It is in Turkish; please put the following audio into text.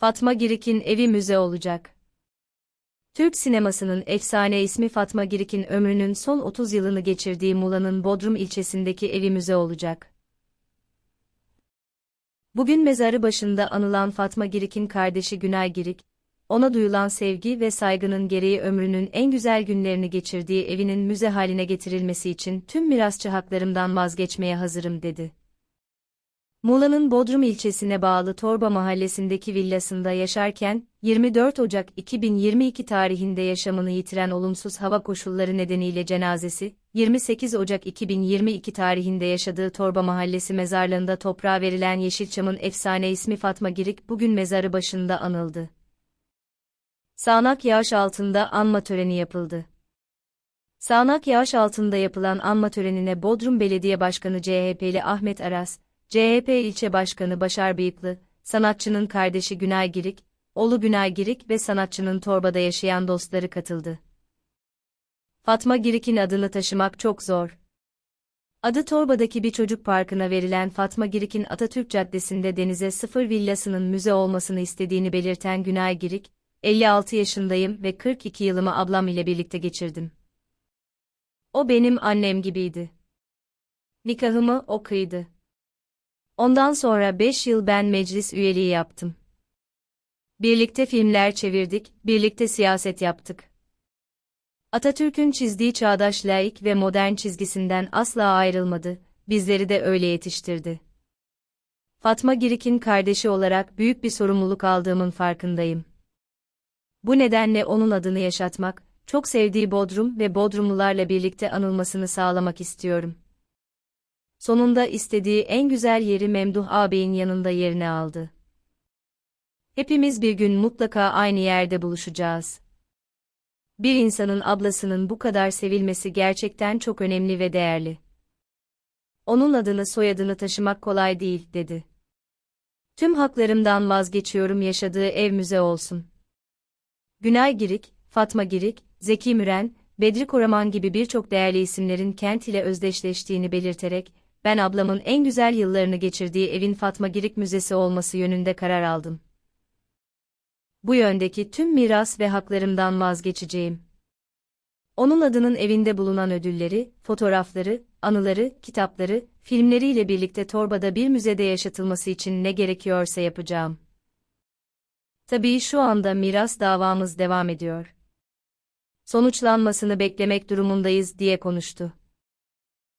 Fatma Girik'in evi müze olacak. Türk sinemasının efsane ismi Fatma Girik'in ömrünün son 30 yılını geçirdiği Muğla'nın Bodrum ilçesindeki evi müze olacak. Bugün mezarı başında anılan Fatma Girik'in kardeşi Günay Girik, ona duyulan sevgi ve saygının gereği ömrünün en güzel günlerini geçirdiği evinin müze haline getirilmesi için tüm mirasçı haklarımdan vazgeçmeye hazırım dedi. Muğla'nın Bodrum ilçesine bağlı Torba mahallesindeki villasında yaşarken, 24 Ocak 2022 tarihinde yaşamını yitiren olumsuz hava koşulları nedeniyle cenazesi, 28 Ocak 2022 tarihinde yaşadığı Torba mahallesi mezarlığında toprağa verilen Yeşilçam'ın efsane ismi Fatma Girik bugün mezarı başında anıldı. Sağnak yağış altında anma töreni yapıldı. Sağnak yağış altında yapılan anma törenine Bodrum Belediye Başkanı CHP'li Ahmet Aras, CHP ilçe başkanı Başar Bıyıklı, sanatçının kardeşi Günay Girik, oğlu Günay Girik ve sanatçının Torba'da yaşayan dostları katıldı. Fatma Girik'in adını taşımak çok zor. Adı Torba'daki bir çocuk parkına verilen Fatma Girik'in Atatürk Caddesi'nde denize sıfır villasının müze olmasını istediğini belirten Günay Girik, 56 yaşındayım ve 42 yılımı ablam ile birlikte geçirdim. O benim annem gibiydi. Nikahımı o kıydı. Ondan sonra 5 yıl ben meclis üyeliği yaptım. Birlikte filmler çevirdik, birlikte siyaset yaptık. Atatürk'ün çizdiği çağdaş laik ve modern çizgisinden asla ayrılmadı, bizleri de öyle yetiştirdi. Fatma Girik'in kardeşi olarak büyük bir sorumluluk aldığımın farkındayım. Bu nedenle onun adını yaşatmak, çok sevdiği Bodrum ve Bodrumlularla birlikte anılmasını sağlamak istiyorum. Sonunda istediği en güzel yeri Memduh ağabeyin yanında yerini aldı. Hepimiz bir gün mutlaka aynı yerde buluşacağız. Bir insanın ablasının bu kadar sevilmesi gerçekten çok önemli ve değerli. Onun adını soyadını taşımak kolay değil, dedi. Tüm haklarımdan vazgeçiyorum yaşadığı ev müze olsun. Günay Girik, Fatma Girik, Zeki Müren, Bedri Koraman gibi birçok değerli isimlerin kent ile özdeşleştiğini belirterek, ben ablamın en güzel yıllarını geçirdiği evin Fatma Girik Müzesi olması yönünde karar aldım. Bu yöndeki tüm miras ve haklarımdan vazgeçeceğim. Onun adının evinde bulunan ödülleri, fotoğrafları, anıları, kitapları, filmleriyle birlikte torbada bir müzede yaşatılması için ne gerekiyorsa yapacağım. Tabii şu anda miras davamız devam ediyor. Sonuçlanmasını beklemek durumundayız diye konuştu.